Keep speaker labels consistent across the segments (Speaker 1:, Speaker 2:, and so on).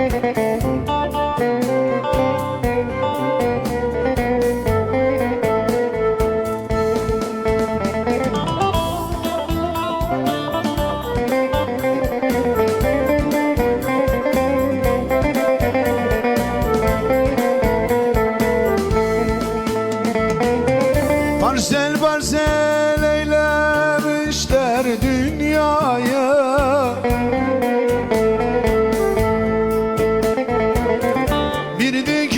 Speaker 1: Thank you.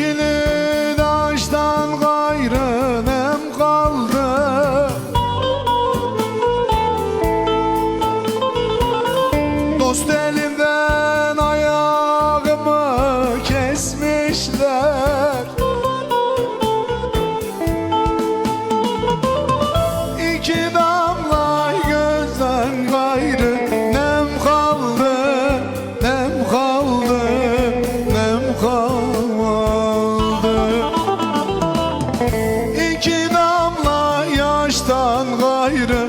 Speaker 1: Dikili taştan gayrı nem kaldı. Dost gayrı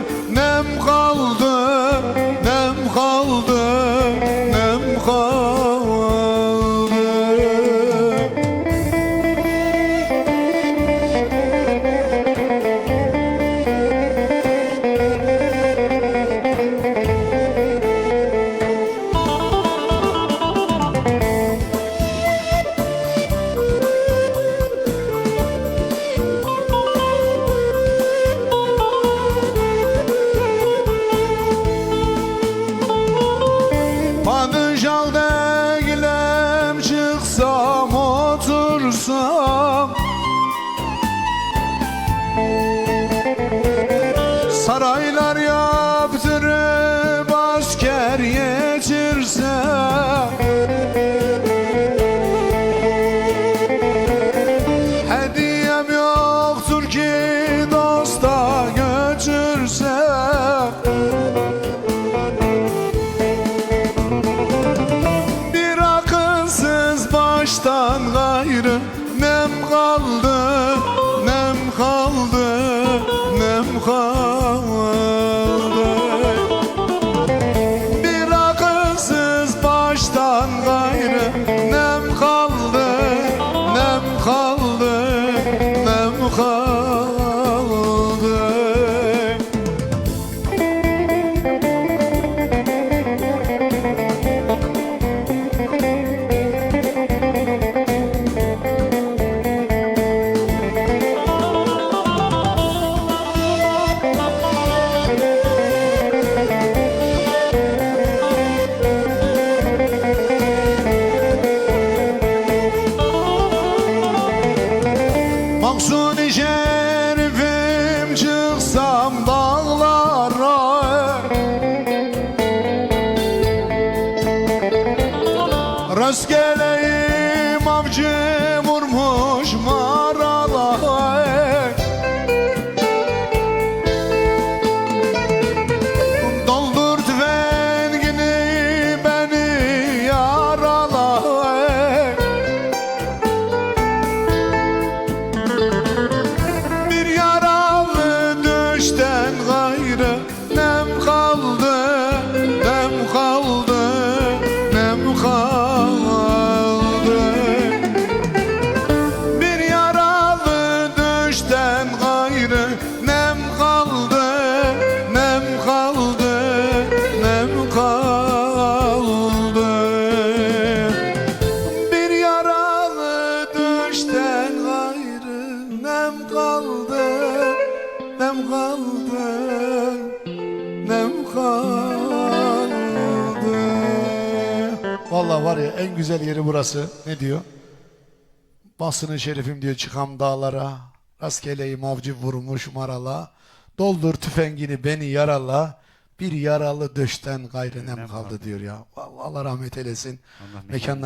Speaker 1: yetirsem Hediyem yoktur ki dosta götürsem Bir akılsız baştan gayrı nem kaldı, nem kaldı, nem kaldı. Nem Rastgeleyim avcı vurmuş kaldı. Bir yaralı düşten gayrı nem kaldı, nem kaldı, nem kaldı. Vallahi var ya en güzel yeri burası. Ne diyor? Basını şerifim diyor çıkam dağlara. Rastgeleyim avcı vurmuş marala. Doldur tüfengini beni yarala. Bir yaralı döşten gayrı nem kaldı diyor ya. Allah rahmet eylesin.
Speaker 2: Allah
Speaker 1: Mekanlar